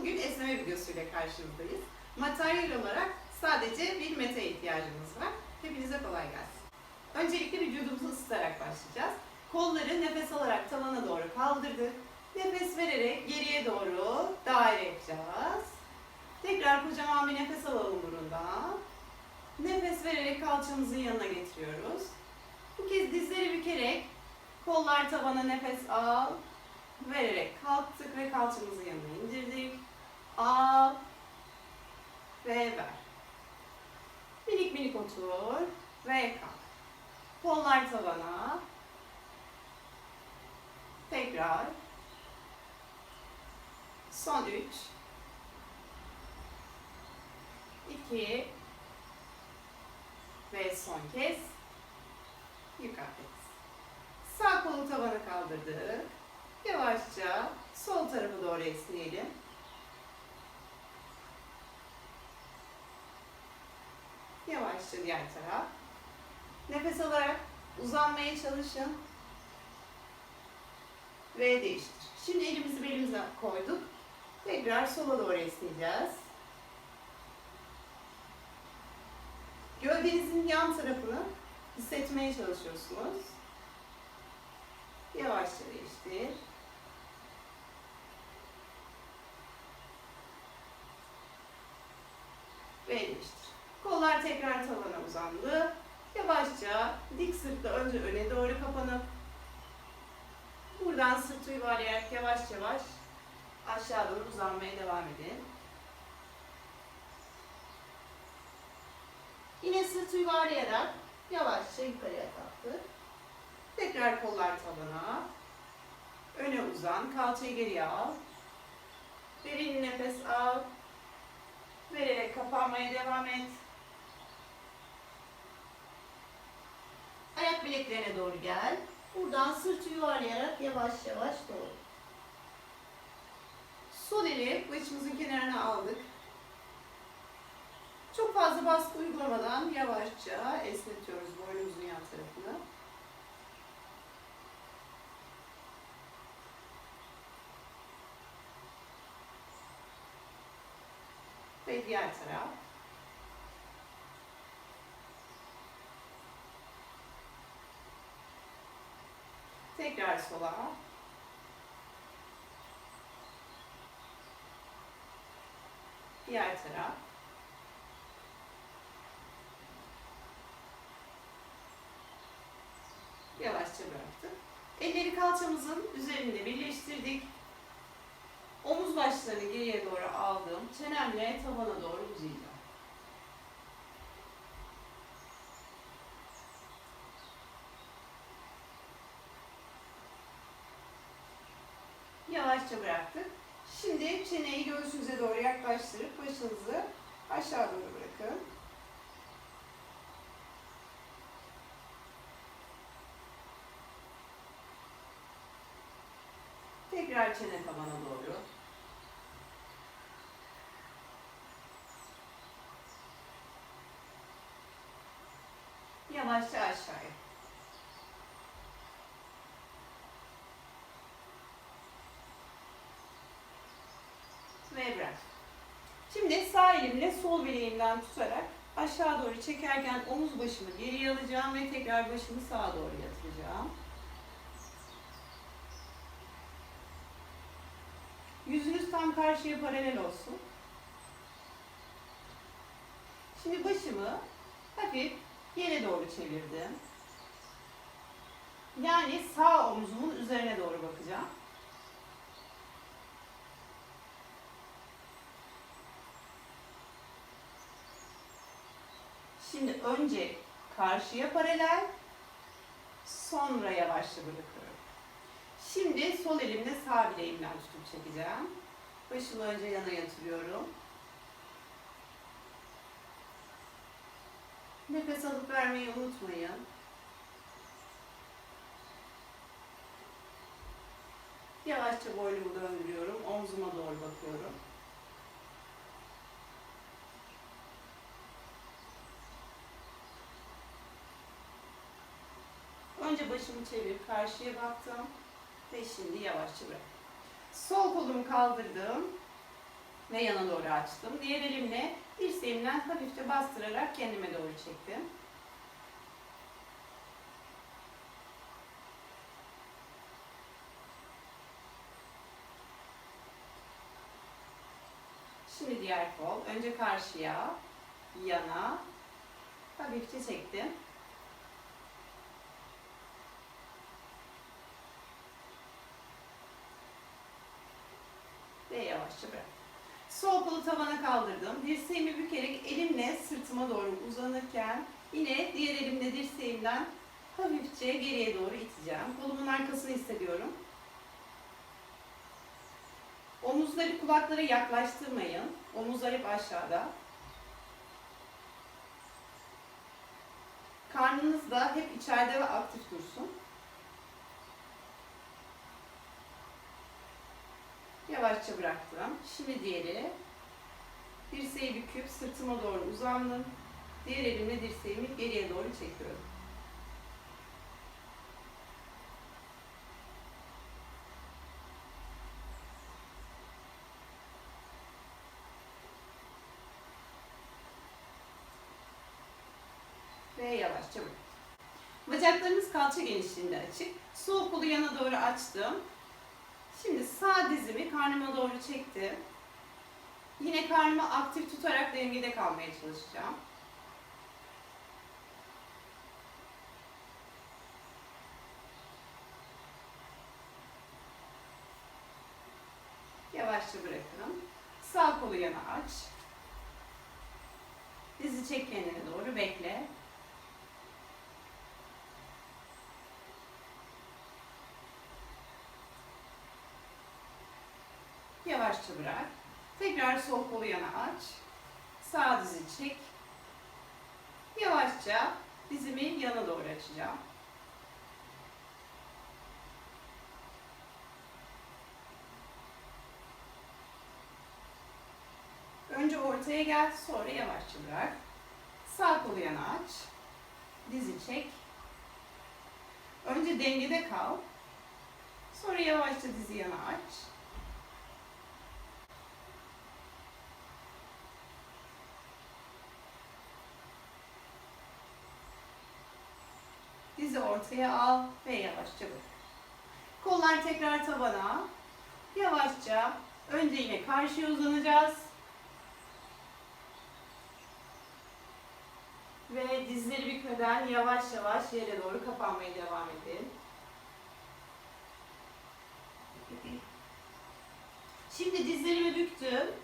Bugün esneme videosuyla karşınızdayız. Materyal olarak sadece bir mete ihtiyacımız var. Hepinize kolay gelsin. Öncelikle vücudumuzu ısıtarak başlayacağız. Kolları nefes alarak tavana doğru kaldırdık. Nefes vererek geriye doğru daire yapacağız. Tekrar kocaman bir nefes alalım burundan. Nefes vererek kalçamızın yanına getiriyoruz. Bu kez dizleri bükerek kollar tavana nefes al. Vererek kalktık ve kalçamızın yanına indirdik. Al ve ver. Minik minik otur ve kalk. Kollar tavana. Tekrar. Son üç. İki. Ve son kez. Yukarı. Sağ kolu tavana kaldırdık. Yavaşça sol tarafa doğru esneyelim. Yavaşça diğer taraf. Nefes alarak uzanmaya çalışın. Ve değiştir. Şimdi elimizi belimize koyduk. Tekrar sola doğru esneyeceğiz. Gövdenizin yan tarafını hissetmeye çalışıyorsunuz. Yavaşça değiştir. Ve değiştir. Kollar tekrar tavana uzandı. Yavaşça dik sırtla önce öne doğru kapanıp buradan sırtı yuvarlayarak yavaş yavaş aşağı doğru uzanmaya devam edin. Yine sırtı yuvarlayarak yavaşça yukarıya kalktık. Tekrar kollar tavana. Öne uzan. Kalçayı geriye al. Derin nefes al. Vererek kapanmaya devam et. Ayak bileklerine doğru gel. Buradan sırtı yuvarlayarak yavaş yavaş doğru. Sol eli başımızın kenarına aldık. Çok fazla baskı uygulamadan yavaşça esnetiyoruz boynumuzun yan tarafını. Ve diğer taraf. Tekrar sola. Diğer taraf. Yavaşça bıraktık. Elleri kalçamızın üzerinde birleştirdik. Omuz başlarını geriye doğru aldım. Çenemle tavana doğru uzayacağım. Yavaşça bıraktık. Şimdi çeneyi göğsünüze doğru yaklaştırıp başınızı aşağı doğru bırakın. Tekrar çene tabana doğru. Yavaşça aşağıya. Ve bırak. Şimdi sağ elimle sol bileğimden tutarak aşağı doğru çekerken omuz başımı geriye alacağım ve tekrar başımı sağa doğru yatıracağım. Yüzünüz tam karşıya paralel olsun. Şimdi başımı hafif yere doğru çevirdim. Yani sağ omzumun üzerine doğru bakacağım. Şimdi önce karşıya paralel, sonra yavaşça bırakıyorum. Şimdi sol elimle sağ bileğimden tutup çekeceğim. Başımı önce yana yatırıyorum. Nefes alıp vermeyi unutmayın. Yavaşça boynumu döndürüyorum. Omzuma doğru bakıyorum. Başımı çevirip karşıya baktım ve şimdi yavaşça bırak. Sol kolumu kaldırdım. ve yana doğru açtım. Diğer elimle dirseğimden hafifçe bastırarak kendime doğru çektim. Şimdi diğer kol. Önce karşıya, yana, hafifçe çektim. Ve yavaşça bırak. Sol kolu tavana kaldırdım. Dirseğimi bükerek elimle sırtıma doğru uzanırken yine diğer elimle dirseğimden hafifçe geriye doğru iteceğim. Kolumun arkasını hissediyorum. Omuzları kulaklara yaklaştırmayın. Omuzlar hep aşağıda. Karnınız da hep içeride ve aktif dursun. Yavaşça bıraktım. Şimdi diğeri. Dirseği büküp sırtıma doğru uzandım. Diğer elimle dirseğimi geriye doğru çekiyorum. Ve yavaşça bırak. Bacaklarımız kalça genişliğinde açık. Sol kolu yana doğru açtım. Şimdi sağ dizimi karnıma doğru çektim. Yine karnımı aktif tutarak dengede kalmaya çalışacağım. Yavaşça bırakın. Sağ kolu yana aç. Dizi çek kendine doğru bekle. Yavaşça bırak. Tekrar sol kolu yana aç. Sağ dizi çek. Yavaşça dizimi yana doğru açacağım. Önce ortaya gel, sonra yavaşça bırak. Sağ kolu yana aç. Dizi çek. Önce dengede kal. Sonra yavaşça dizi yana aç. Dizi ortaya al ve yavaşça bırak. Kollar tekrar tabana. Yavaşça önce yine karşıya uzanacağız. Ve dizleri bükmeden yavaş yavaş yere doğru kapanmaya devam edin. Şimdi dizlerimi büktüm.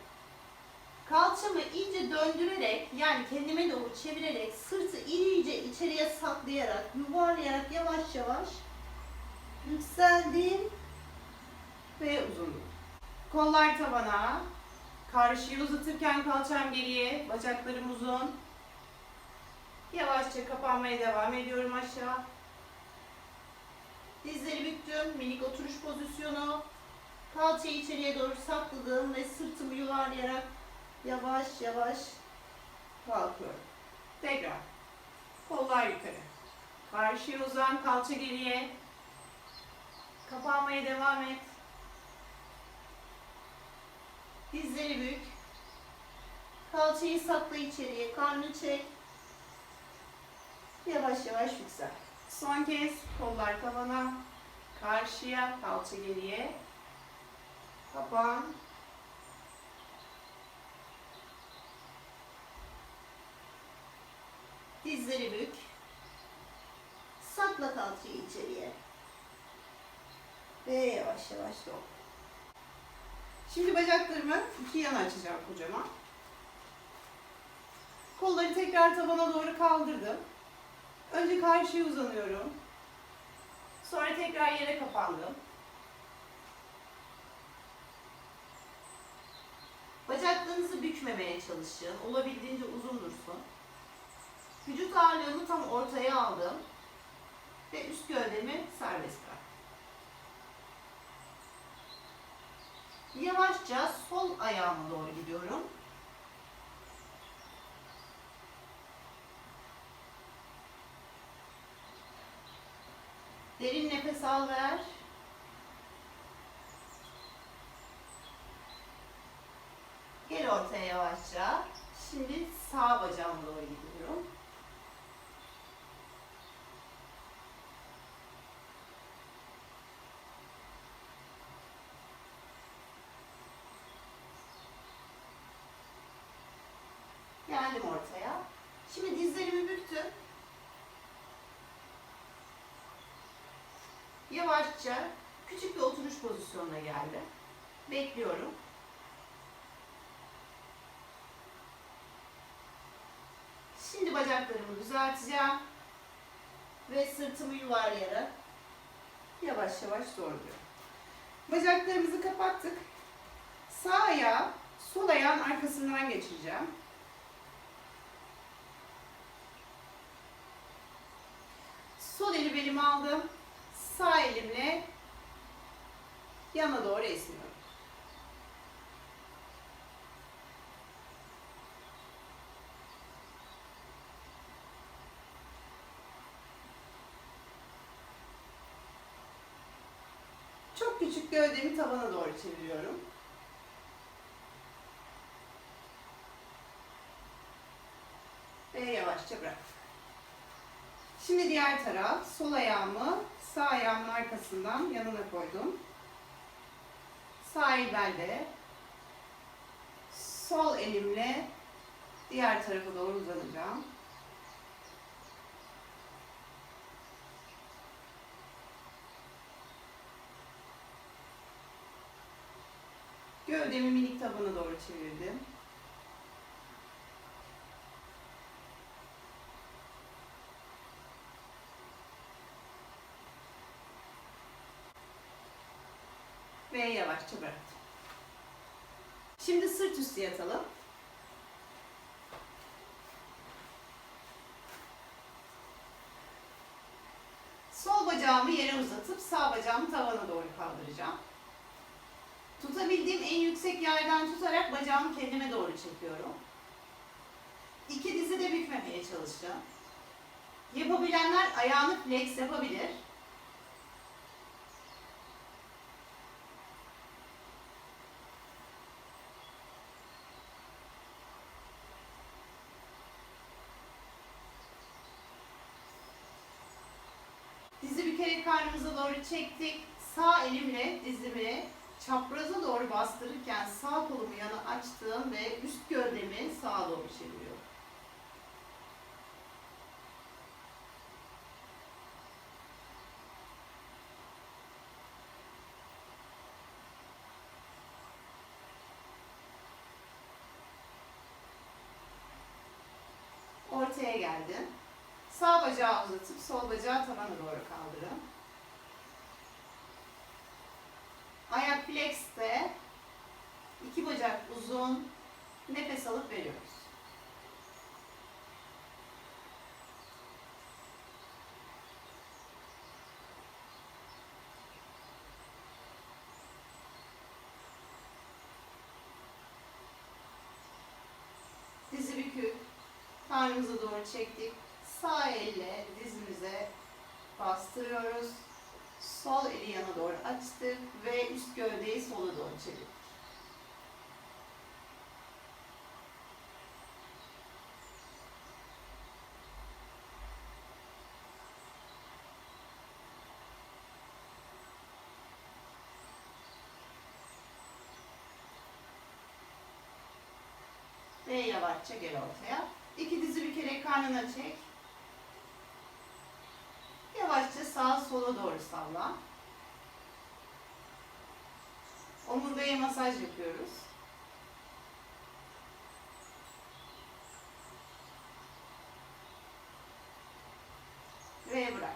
Kalçamı iyice döndürerek yani kendime doğru çevirerek sırtı iyice içeriye saklayarak yuvarlayarak yavaş yavaş yükseldim ve uzundum. Kollar tabana. Karşıyı uzatırken kalçam geriye, bacaklarım uzun. Yavaşça kapanmaya devam ediyorum aşağı. Dizleri büktüm, minik oturuş pozisyonu. Kalçayı içeriye doğru sakladım ve sırtımı yuvarlayarak yavaş yavaş kalkıyorum. Tekrar. Kollar yukarı. Karşıya uzan, kalça geriye. Kapanmaya devam et. Dizleri bük. Kalçayı sakla içeriye, karnı çek. Yavaş yavaş yüksel. Son kez kollar tavana, karşıya, kalça geriye. Kapan. Dizleri bük. Sakla kalçayı içeriye. Ve yavaş yavaş dol. Şimdi bacaklarımı iki yana açacağım kocaman. Kolları tekrar tabana doğru kaldırdım. Önce karşıya uzanıyorum. Sonra tekrar yere kapandım. Bacaklarınızı bükmemeye çalışın. Olabildiğince uzun dursun. Vücut ağırlığımı tam ortaya aldım. Ve üst gövdemi serbest bıraktım. Yavaşça sol ayağıma doğru gidiyorum. Derin nefes al ver. Gel ortaya yavaşça. Şimdi sağ bacağıma doğru gidiyorum. Geldim ortaya. Şimdi dizlerimi büktüm. Yavaşça küçük bir oturuş pozisyonuna geldim. Bekliyorum. Şimdi bacaklarımı düzelteceğim. Ve sırtımı yuvarlayarak yavaş yavaş doğruluyorum. Bacaklarımızı kapattık. Sağ ayağı sol ayağın arkasından geçireceğim. Sol eli belime aldım. Sağ elimle yana doğru esniyorum. Çok küçük gövdemi tavana doğru çeviriyorum. Ve yavaşça bırak. Şimdi diğer taraf. Sol ayağımı sağ ayağımın arkasından yanına koydum. Sağ el belde. Sol elimle diğer tarafa doğru uzanacağım. Gövdemi minik tabana doğru çevirdim. Yavaşça bıraktım. Şimdi sırt üstü yatalım. Sol bacağımı yere uzatıp sağ bacağımı tavana doğru kaldıracağım. Tutabildiğim en yüksek yerden tutarak bacağımı kendime doğru çekiyorum. İki dizi de bükmemeye çalışacağım. Yapabilenler ayağını flex yapabilir. Dizi bükerek karnımıza doğru çektik. Sağ elimle dizimi çapraza doğru bastırırken sağ kolumu yana açtım ve üst gövdemi sağa doğru çeviriyorum. Ortaya geldim. Sağ bacağı uzatıp sol bacağı tavana doğru kaldırın. Ayak flex'te iki bacak uzun nefes alıp veriyoruz. Dizi bükük, karnımıza doğru çektik. Sağ elle dizimize bastırıyoruz. Sol eli yana doğru açtık ve üst gövdeyi sola doğru çevirdik. Ve yavaşça gel ortaya. İki dizi bükerek karnına çek. Yavaşça sağa sola doğru salla. Omurgaya masaj yapıyoruz. Ve bırak.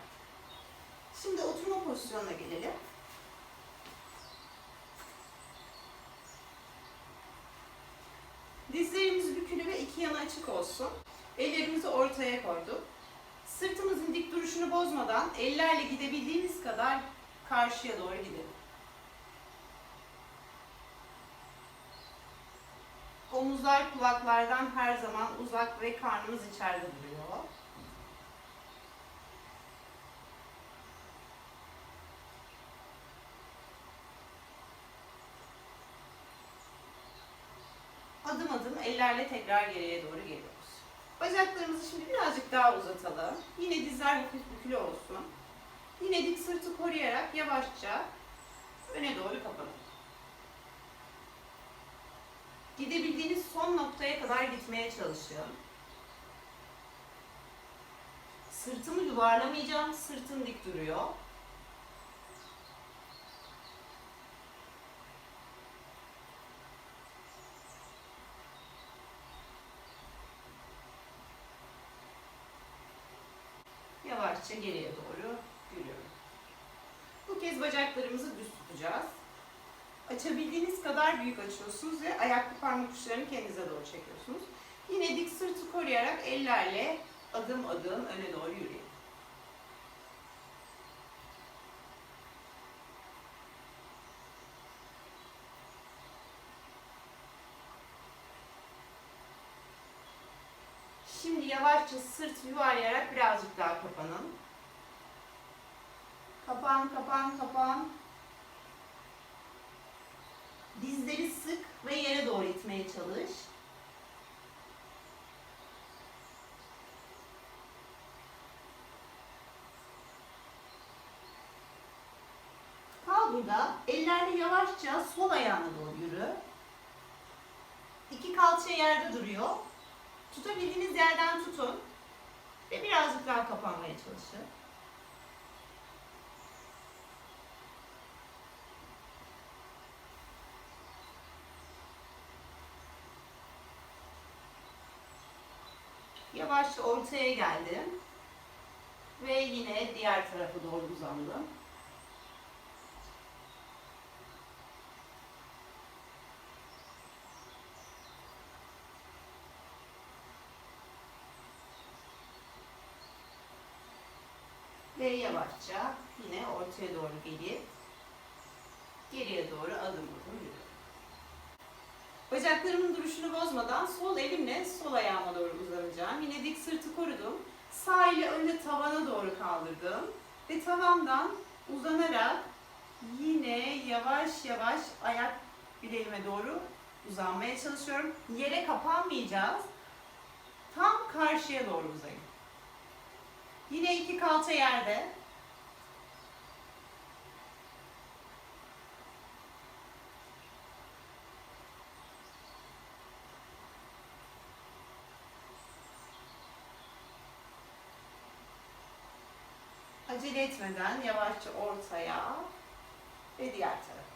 Şimdi oturma pozisyonuna gelelim. Dizlerimiz bükülü ve iki yana açık olsun. Ellerimizi ortaya koyduk. Sırtımızın dik duruşunu bozmadan ellerle gidebildiğimiz kadar karşıya doğru gidelim. Omuzlar kulaklardan her zaman uzak ve karnımız içeride duruyor. adım adım ellerle tekrar geriye doğru geliyoruz. Bacaklarımızı şimdi birazcık daha uzatalım. Yine dizler hafif bükülü olsun. Yine dik sırtı koruyarak yavaşça öne doğru kapanın. Gidebildiğiniz son noktaya kadar gitmeye çalışın. Sırtımı yuvarlamayacağım. Sırtım dik duruyor. Yavaşça geriye doğru yürüyorum. Bu kez bacaklarımızı düz tutacağız. Açabildiğiniz kadar büyük açıyorsunuz ve ayak parmak uçlarını kendinize doğru çekiyorsunuz. Yine dik sırtı koruyarak ellerle adım adım öne doğru yürüyin. Şimdi yavaşça sırt yuvarlayarak birazcık daha kapanın. Kapan, kapan, kapan. Dizleri sık ve yere doğru itmeye çalış. Kal burada. Ellerle yavaşça sol ayağına doğru yürü. İki kalça yerde duruyor. Tutabildiğiniz yerden tutun. Ve birazcık daha kapanmaya çalışın. Yavaşça ortaya geldim. Ve yine diğer tarafa doğru uzandım. Ve yavaşça yine ortaya doğru gelip geriye doğru adım adım yürüyorum. Bacaklarımın duruşunu bozmadan sol elimle sol ayağıma doğru uzanacağım. Yine dik sırtı korudum. Sağ eli önce tavana doğru kaldırdım. Ve tavandan uzanarak yine yavaş yavaş ayak bileğime doğru uzanmaya çalışıyorum. Yere kapanmayacağız. Tam karşıya doğru uzayın. Yine iki kalça yerde. Acele etmeden yavaşça ortaya ve diğer tarafa.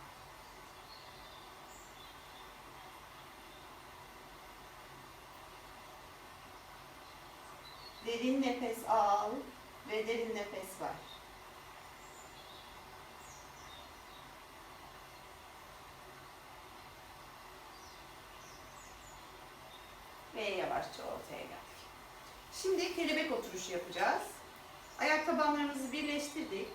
Derin nefes al ve derin nefes ver. Ve yavaşça ortaya geldik. Şimdi kelebek oturuşu yapacağız. Ayak tabanlarımızı birleştirdik.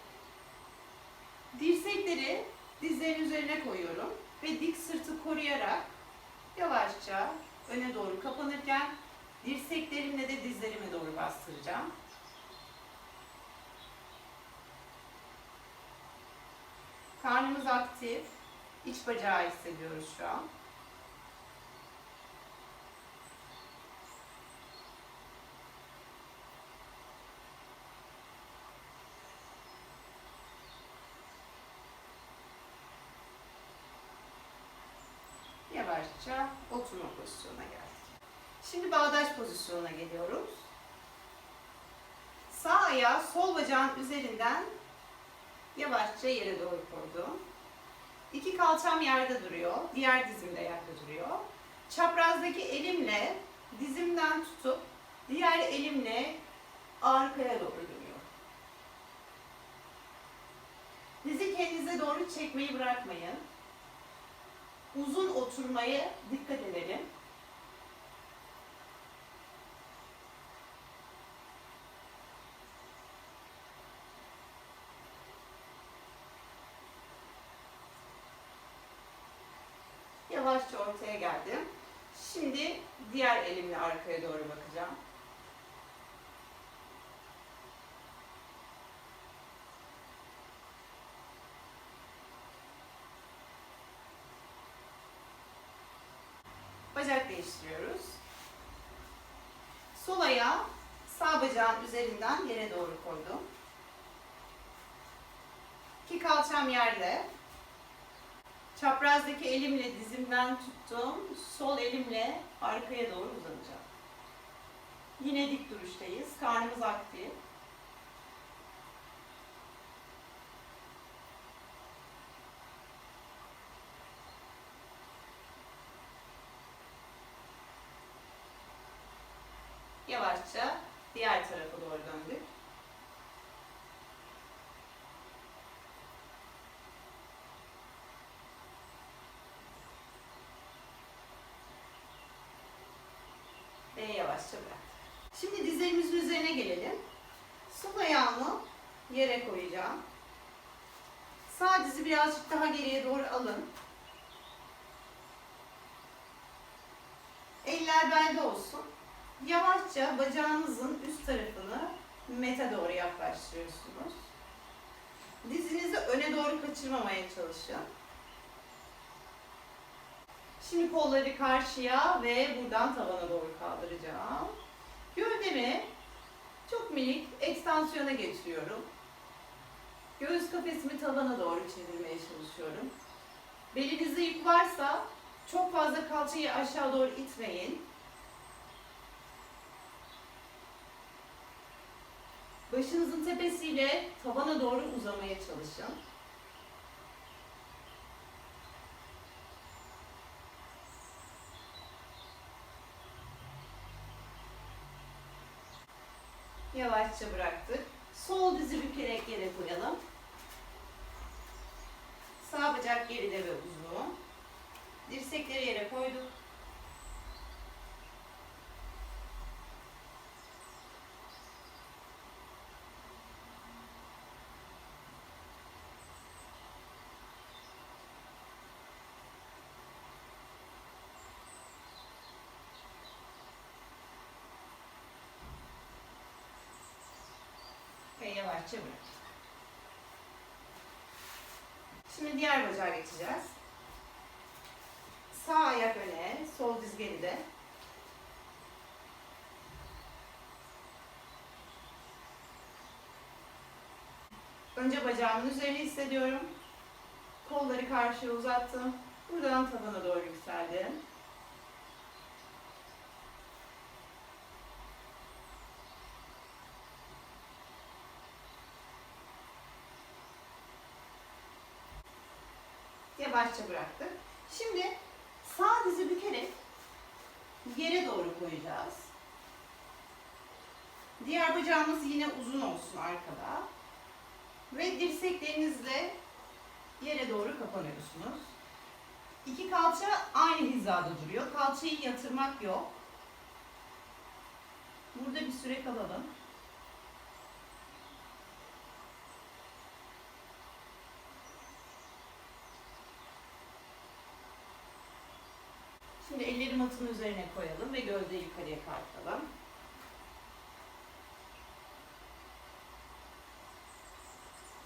Dirsekleri dizlerin üzerine koyuyorum ve dik sırtı koruyarak yavaşça öne doğru kapanırken dirseklerimle de dizlerime doğru bastıracağım. Karnımız aktif. İç bacağı hissediyoruz şu an. Yavaşça oturma pozisyonuna geldik. Şimdi bağdaş pozisyonuna geliyoruz. Sağ ayağı sol bacağın üzerinden yavaşça yere doğru koydum. İki kalçam yerde duruyor. Diğer dizim de yerde duruyor. Çaprazdaki elimle dizimden tutup diğer elimle arkaya doğru dönüyorum. Dizi kendinize doğru çekmeyi bırakmayın. Uzun oturmaya dikkat edelim. Yavaşça ortaya geldim. Şimdi diğer elimle arkaya doğru bakacağım. Bacak değiştiriyoruz. Sol ayağı sağ bacağın üzerinden yere doğru koydum. İki kalçam yerde. Çaprazdaki elimle dizimden tuttum. Sol elimle arkaya doğru uzanacağım. Yine dik duruştayız. Karnımız aktif. Yavaşça diğer tarafa doğru döndük. Ve yavaşça bırak. Şimdi dizlerimizin üzerine gelelim. Sol ayağımı yere koyacağım. Sağ dizi birazcık daha geriye doğru alın. Eller belde olsun. Yavaşça bacağınızın üst tarafını mete doğru yaklaştırıyorsunuz. Dizinizi öne doğru kaçırmamaya çalışın. Şimdi kolları karşıya ve buradan tavana doğru kaldıracağım. Gövdemi çok minik ekstansiyona getiriyorum. Göğüs kafesimi tavana doğru çevirmeye çalışıyorum. Belinizde yük varsa çok fazla kalçayı aşağı doğru itmeyin. Başınızın tepesiyle tavana doğru uzamaya çalışın. Yavaşça bıraktık. Sol dizi bükerek yere koyalım. Sağ bacak geride ve uzun. Dirsekleri yere koyduk. Yavaşça bırak. Şimdi diğer bacağa geçeceğiz. Sağ ayak öne, sol diz geride. Önce bacağımın üzerine hissediyorum. Kolları karşıya uzattım. Buradan tabana doğru yükseldim. Yavaşça bıraktık. Şimdi sağ dizi bükerek yere doğru koyacağız. Diğer bacağımız yine uzun olsun arkada. Ve dirseklerinizle yere doğru kapanıyorsunuz. İki kalça aynı hizada duruyor. Kalçayı yatırmak yok. Burada bir süre kalalım. Şimdi elleri matın üzerine koyalım ve gövdeyi yukarıya kalkalım.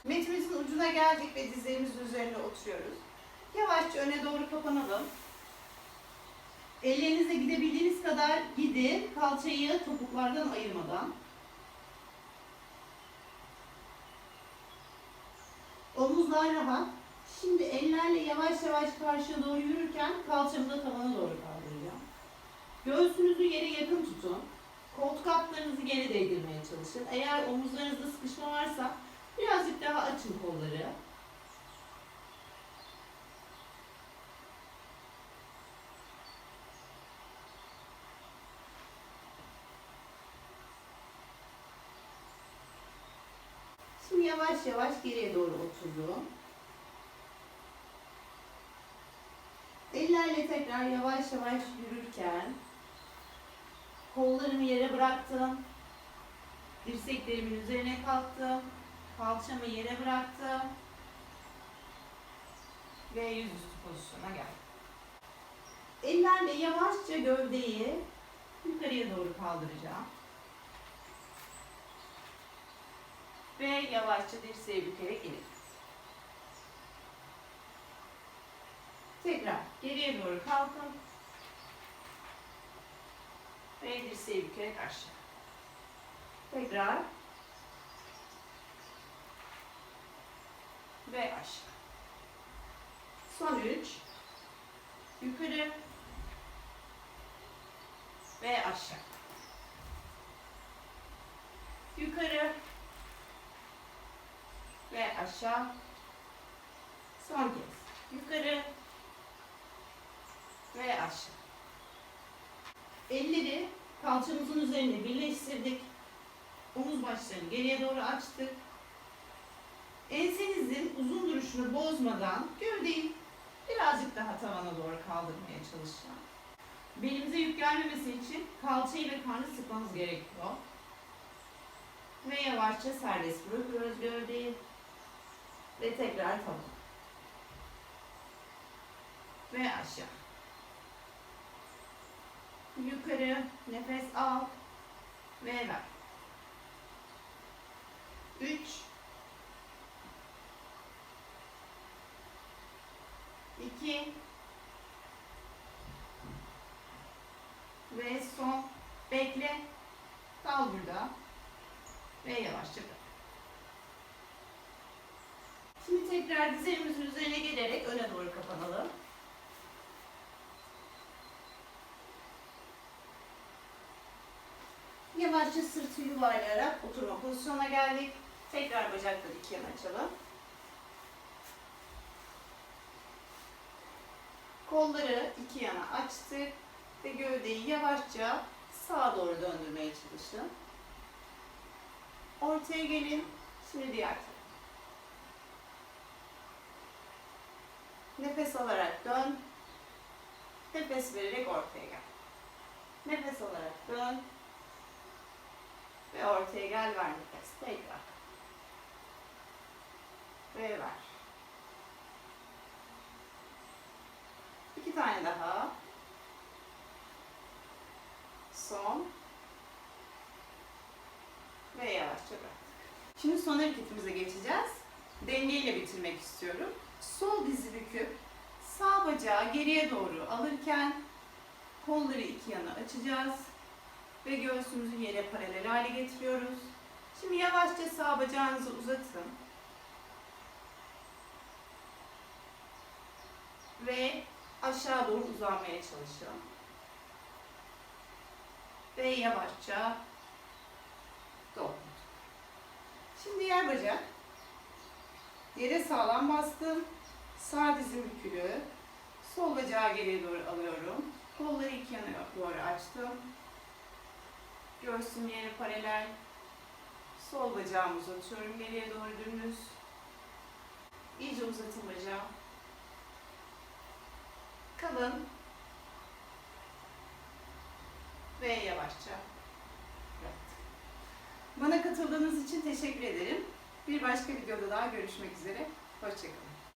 Metimizin ucuna geldik ve dizlerimizin üzerine oturuyoruz. Yavaşça öne doğru kapanalım. Ellerinizle gidebildiğiniz kadar gidin. Kalçayı topuklardan ayırmadan. Omuzlar rahat. Şimdi ellerle yavaş yavaş karşıya doğru yürürken kalçamı da. Göğsünüzü yere yakın tutun. Koltuk altlarınızı geri değdirmeye çalışın. Eğer omuzlarınızda sıkışma varsa birazcık daha açın kolları. Şimdi yavaş yavaş geriye doğru oturdum. Ellerle tekrar yavaş yavaş yürürken kollarımı yere bıraktım. Dirseklerimin üzerine kalktım. Kalçamı yere bıraktım. Ve yüzüstü pozisyona geldim. Ellerle yavaşça gövdeyi yukarıya doğru kaldıracağım. Ve yavaşça dirseği bükerek inelim. Tekrar geriye doğru kalkın. Ve dirseği bükerek aşağı. Tekrar. Ve aşağı. Son üç. Yukarı. Ve aşağı. Yukarı. Ve aşağı. Son kez. Yukarı. Ve aşağı. Elleri kalçamızın üzerine birleştirdik. Omuz başlarını geriye doğru açtık. Ensenizin uzun duruşunu bozmadan gövdeyi birazcık daha tavana doğru kaldırmaya çalışacağım. Belimize yük gelmemesi için kalçayı ve karnı sıkmamız gerekiyor. Ve yavaşça serbest bırakıyoruz gövdeyi. Ve tekrar tavan. Ve aşağı. Yukarı nefes al ve ver. 3 2 ve son bekle kal burada ve yavaşça bırak. Şimdi tekrar dizlerimizin üzerine gelerek öne doğru kapanalım. Yavaşça sırtı yuvarlayarak oturma pozisyona geldik. Tekrar bacakları iki yana açalım. Kolları iki yana açtık ve gövdeyi yavaşça sağa doğru döndürmeye çalışın. Ortaya gelin. Şimdi diğer tarafa. Nefes alarak dön. Nefes vererek ortaya gel. Nefes alarak dön. Ve ortaya gel ver nefes. Tekrar. Ve ver. İki tane daha. Son. Ve yavaşça bıraktık. Şimdi son hareketimize geçeceğiz. Dengeyle bitirmek istiyorum. Sol dizi büküp sağ bacağı geriye doğru alırken kolları iki yana açacağız ve göğsümüzü yere paralel hale getiriyoruz. Şimdi yavaşça sağ bacağınızı uzatın. Ve aşağı doğru uzanmaya çalışın. Ve yavaşça doğrultun. Şimdi diğer bacak. Yere sağlam bastım. Sağ dizim bükülü. Sol bacağı geriye doğru alıyorum. Kolları iki yana doğru açtım. Göğsüm yere paralel. Sol bacağımı uzatıyorum geriye doğru dümdüz. İyice uzatın bacağı. Kalın. Ve yavaşça bıraktık. Bana katıldığınız için teşekkür ederim. Bir başka videoda daha görüşmek üzere. Hoşçakalın.